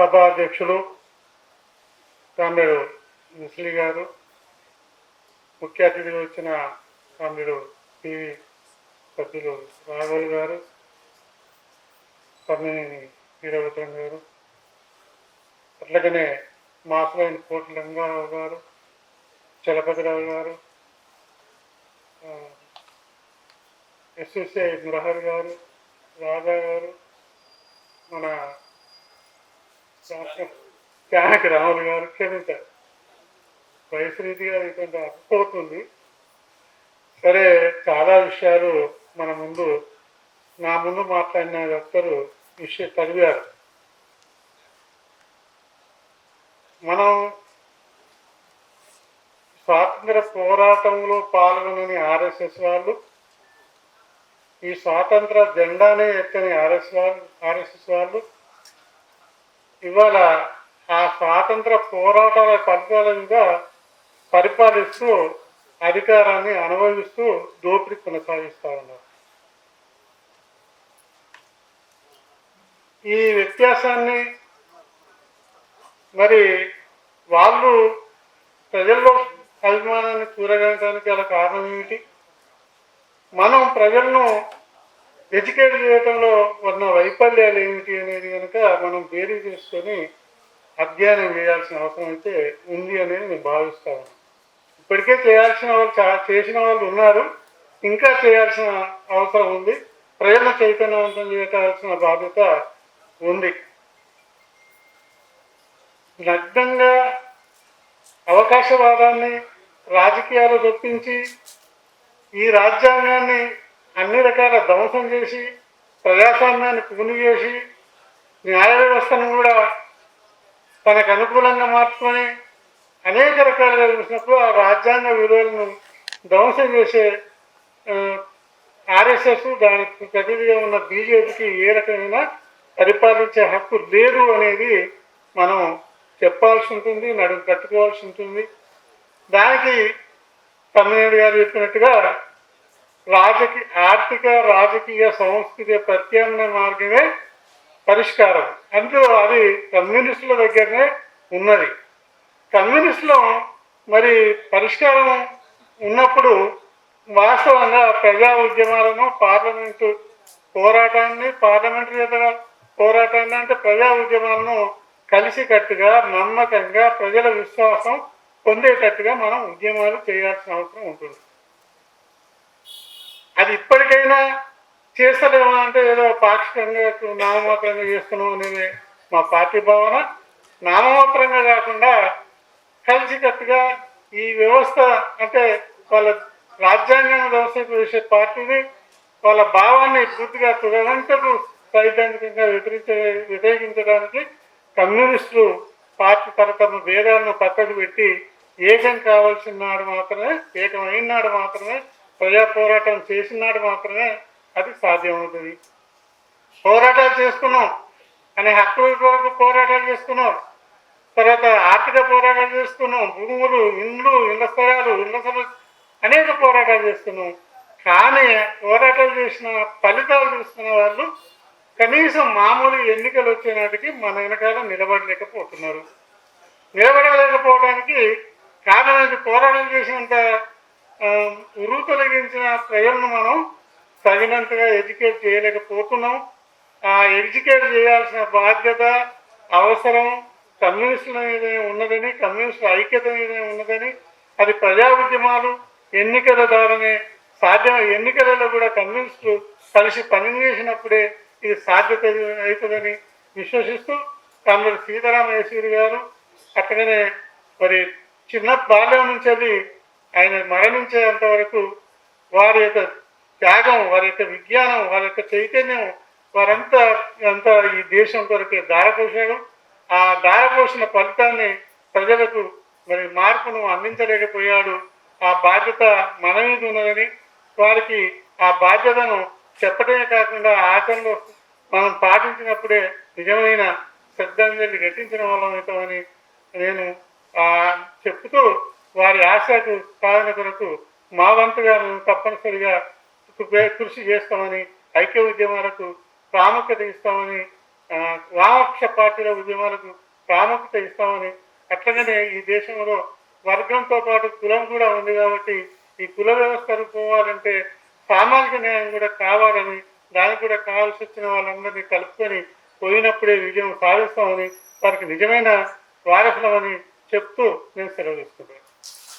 సభాధ్యక్షులు కామ్రేడు ముస్లి గారు ముఖ్య అతిథిగా వచ్చిన కామ్రేడు పివి సభ్యులు రాఘవులు గారు పర్మినేని వీరభద్రం గారు అట్లాగనే మాసలైన కోటి లింగారావు గారు చలపతిరావు గారు ఎస్ఎస్ఐ మురహర్ గారు రాధా గారు జానకి రాములు గారు క్షమించారు వయసు రీతిగా ఇది కొంచెం అర్థమవుతుంది సరే చాలా విషయాలు మన ముందు నా ముందు మాట్లాడిన ఒక్కరు విషయం చదివారు మనం స్వాతంత్ర పోరాటంలో పాల్గొనని ఆర్ఎస్ఎస్ వాళ్ళు ఈ స్వాతంత్ర జెండానే ఎక్కని ఆర్ఎస్ వాళ్ళు ఆర్ఎస్ఎస్ వాళ్ళు ఇవాళ ఆ స్వాతంత్ర పోరాటాల ఫలితాల పరిపాలిస్తూ అధికారాన్ని అనుభవిస్తూ దోపిడీ కొనసాగిస్తూ ఉన్నారు. ఈ వ్యత్యాసాన్ని మరి వాళ్ళు ప్రజల్లో అభిమానాన్ని కూరగడానికి గల కారణం ఏమిటి? మనం ప్రజలను ఎడ్యుకేట్ చేయటంలో ఉన్న వైఫల్యాలు ఏమిటి అనేది కనుక మనం బేరీ చేసుకొని అధ్యయనం చేయాల్సిన అవసరం అయితే ఉంది అనేది నేను భావిస్తాను ఇప్పటికే చేయాల్సిన వాళ్ళు చేసిన వాళ్ళు ఉన్నారు. ఇంకా చేయాల్సిన అవసరం ఉంది. ప్రజల చైతన్యవంతం చేయాల్సిన బాధ్యత ఉంది. నగ్నంగా అవకాశవాదాన్ని రాజకీయాలు చొప్పించి ఈ రాజ్యాంగాన్ని అన్ని రకాల ధ్వంసం చేసి ప్రజాస్వామ్యాన్ని కూనివేసి న్యాయ వ్యవస్థను కూడా తనకు అనుకూలంగా మార్చుకొని అనేక రకాలుగా చూసినప్పుడు ఆ రాజ్యాంగ విలువలను ధ్వంసం చేసే ఆర్ఎస్ఎస్ దానికి ప్రతినిధిగా ఉన్న బీజేపీకి ఏ రకమైన పరిపాలించే హక్కు లేదు అనేది మనం చెప్పాల్సి ఉంటుంది నడుము కట్టుకోవాల్సి ఉంటుంది. దానికి తమ్మినేడు గారు చెప్పినట్టుగా రాజకీయ ఆర్థిక రాజకీయ సంస్కృతి ప్రత్యామ్నాయ మార్గమే పరిష్కారం. అందులో అది కమ్యూనిస్టుల దగ్గరనే ఉన్నది. కమ్యూనిస్టులో మరి పరిష్కారం ఉన్నప్పుడు వాస్తవంగా ప్రజా ఉద్యమాలను పార్లమెంటు పోరాటాన్ని పార్లమెంటరీ పోరాటాన్ని అంటే ప్రజా ఉద్యమాలను కలిసికట్టుగా నమ్మకంగా ప్రజల విశ్వాసం పొందేటట్టుగా మనం ఉద్యమాలు చేయాల్సిన అవసరం ఉంటుంది. అది ఇప్పటికైనా చేస్తలేమో అంటే ఏదో పాక్షికంగా నామమాత్రంగా చేస్తున్నాం అనేది మా పార్టీ భావన. నామమాత్రంగా కాకుండా కలిసికట్టుగా ఈ వ్యవస్థ అంటే వాళ్ళ రాజ్యాంగం వ్యవస్థ చేసే పార్టీని వాళ్ళ భావాన్ని పూర్తిగా తుగంటకు సైద్ధాంతికంగా వ్యతిరేక వ్యతిరేకించడానికి కమ్యూనిస్టులు పార్టీ తరతమ భేదాలను పక్కకు పెట్టి ఏకం కావాల్సిన నాడు మాత్రమే ఏకమైన నాడు మాత్రమే ప్రజా పోరాటం చేసిన మాత్రమే అది సాధ్యమవుతుంది. పోరాటాలు చేసుకున్నాం అనే హక్కుల కొరకు పోరాటాలు చేసుకున్నాం తర్వాత ఆర్థిక పోరాటాలు చేస్తున్నాం. భూములు ఇండ్లు ఇళ్ళ స్థలాలు ఇళ్ళ స్థలాలు అనేక పోరాటాలు చేస్తున్నాం. కానీ పోరాటాలు చేసిన ఫలితాలు చూస్తున్న వాళ్ళు కనీసం మామూలు ఎన్నికలు వచ్చేనాటికి మన వెనకాల నిలబడలేకపోతున్నారు. నిలబడలేకపోవడానికి కారణం పోరాటం చేసినంత ఉరువు తొలగించిన ప్రజలను మనం తగినంతగా ఎడ్యుకేట్ చేయలేకపోతున్నాం. ఆ ఎడ్యుకేట్ చేయాల్సిన బాధ్యత అవసరం కమ్యూనిస్టుల మీద ఉన్నదని కమ్యూనిస్టుల ఐక్యత మీద ఉన్నదని అది ప్రజా ఉద్యమాలు ఎన్నికల ద్వారానే సాధ్యం. ఎన్నికలలో కూడా కమ్యూనిస్టులు కలిసి పనిచేసినప్పుడే ఇది సాధ్యత అవుతుందని విశ్వసిస్తూ కామ్రేడ్ సీతారామ యేసూరి గారు అక్కడనే మరి చిన్న బాల్యం నుంచి ఆయన మరణించేంత వరకు వారి యొక్క త్యాగం వారి యొక్క విజ్ఞానం వారి యొక్క చైతన్యం వారంతా అంతా ఈ దేశం కొరకే దారపోసాడు ఆ దారపోసిన ఫలితాన్ని ప్రజలకు మరి మార్పును అందించలేకపోయాడు. ఆ బాధ్యత మన మీద ఉన్నదని వారికి ఆ బాధ్యతను చెప్పడమే కాకుండా ఆచరణలో మనం పాటించినప్పుడే నిజమైన శ్రద్ధాంజలి ఘటించిన వాళ్ళం అవుతామని నేను చెప్తూ వారి ఆశకు సాధన కొరకు మా వంతుగా మేము తప్పనిసరిగా కృషి చేస్తామని ఐక్య ఉద్యమాలకు ప్రాముఖ్యత ఇస్తామని ఆ, వామపక్ష పార్టీల ఉద్యమాలకు ప్రాముఖ్యత ఇస్తామని అట్లనే ఈ దేశంలో వర్గంతో పాటు కులం కూడా ఉంది కాబట్టి ఈ కుల వ్యవస్థలు పోవాలంటే సామాజిక న్యాయం కూడా కావాలని దానికి కూడా కావాల్సి వచ్చిన వాళ్ళందరినీ కలుపుకొని పోయినప్పుడే విజయం సాధిస్తామని వారికి నిజమైన వారసులమని చెప్తూ నేను సెలవు తీసుకుంటున్నాను.